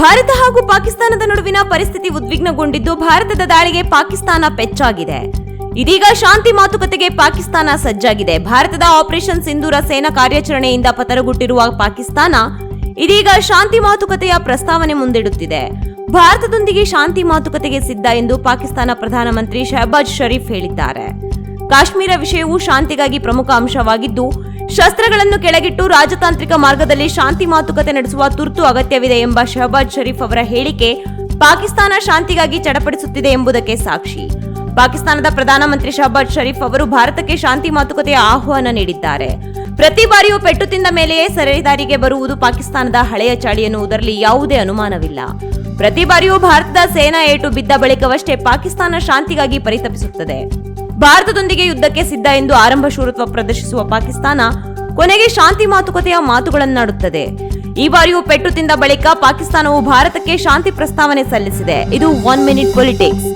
ಭಾರತ ಹಾಗೂ ಪಾಕಿಸ್ತಾನದ ನಡುವಿನ ಪರಿಸ್ಥಿತಿ ಉದ್ವಿಗ್ನಗೊಂಡಿದ್ದು ಭಾರತದ ದಾಳಿಗೆ ಪಾಕಿಸ್ತಾನ ಪೆಚ್ಚಾಗಿದೆ. ಇದೀಗ ಶಾಂತಿ ಮಾತುಕತೆಗೆ ಪಾಕಿಸ್ತಾನ ಸಜ್ಜಾಗಿದೆ. ಭಾರತದ ಆಪರೇಷನ್ ಸಿಂಧೂರ ಸೇನಾ ಕಾರ್ಯಾಚರಣೆಯಿಂದ ಪತರಗುಟ್ಟಿರುವ ಪಾಕಿಸ್ತಾನ ಇದೀಗ ಶಾಂತಿ ಮಾತುಕತೆಯ ಪ್ರಸ್ತಾವನೆ ಮುಂದಿಡುತ್ತಿದೆ. ಭಾರತದೊಂದಿಗೆ ಶಾಂತಿ ಮಾತುಕತೆಗೆ ಸಿದ್ಧ ಎಂದು ಪಾಕಿಸ್ತಾನ ಪ್ರಧಾನಮಂತ್ರಿ ಶಹಬಾಜ್ ಷರೀಫ್ ಹೇಳಿದ್ದಾರೆ. ಕಾಶ್ಮೀರ ವಿಷಯವು ಶಾಂತಿಗಾಗಿ ಪ್ರಮುಖ ಅಂಶವಾಗಿದ್ದು ಶಸ್ತ್ರಗಳನ್ನು ಕೆಳಗಿಟ್ಟು ರಾಜತಾಂತ್ರಿಕ ಮಾರ್ಗದಲ್ಲಿ ಶಾಂತಿ ಮಾತುಕತೆ ನಡೆಸುವ ತುರ್ತು ಅಗತ್ಯವಿದೆ ಎಂಬ ಶಹಬಾಜ್ ಶರೀಫ್ ಅವರ ಹೇಳಿಕೆ ಪಾಕಿಸ್ತಾನ ಶಾಂತಿಗಾಗಿ ಚಡಪಡಿಸುತ್ತಿದೆ ಎಂಬುದಕ್ಕೆ ಸಾಕ್ಷಿ. ಪಾಕಿಸ್ತಾನದ ಪ್ರಧಾನಮಂತ್ರಿ ಶಹಬಾಜ್ ಶರೀಫ್ ಅವರು ಭಾರತಕ್ಕೆ ಶಾಂತಿ ಮಾತುಕತೆಯ ಆಹ್ವಾನ ನೀಡಿದ್ದಾರೆ. ಪ್ರತಿ ಬಾರಿಯೂ ಪೆಟ್ಟು ತಿಂದ ಮೇಲೆಯೇ ಸರಿದಾರಿಗೆ ಬರುವುದು ಪಾಕಿಸ್ತಾನದ ಹಳೆಯ ಚಾಳಿ ಎನ್ನುವುದರಲ್ಲಿ ಯಾವುದೇ ಅನುಮಾನವಿಲ್ಲ. ಪ್ರತಿ ಬಾರಿಯೂ ಭಾರತದ ಸೇನಾ ಏಟು ಬಿದ್ದ ಬಳಿಕವಷ್ಟೇ ಪಾಕಿಸ್ತಾನ ಶಾಂತಿಗಾಗಿ ಪರಿತಪಿಸುತ್ತದೆ. ಭಾರತದೊಂದಿಗೆ ಯುದ್ಧಕ್ಕೆ ಸಿದ್ಧ ಎಂದು ಆರಂಭ ಶೂರತ್ವ ಪ್ರದರ್ಶಿಸುವ ಪಾಕಿಸ್ತಾನ ಕೊನೆಗೆ ಶಾಂತಿ ಮಾತುಕತೆಯ ಮಾತುಗಳನ್ನಾಡುತ್ತದೆ. ಈ ಬಾರಿಯೂ ಪೆಟ್ಟು ತಿಂದ ಬಳಿಕ ಪಾಕಿಸ್ತಾನವು ಭಾರತಕ್ಕೆ ಶಾಂತಿ ಪ್ರಸ್ತಾವನೆ ಸಲ್ಲಿಸಿದೆ. ಇದು ಒನ್ ಮಿನಿಟ್ ಪೊಲಿಟಿಕ್ಸ್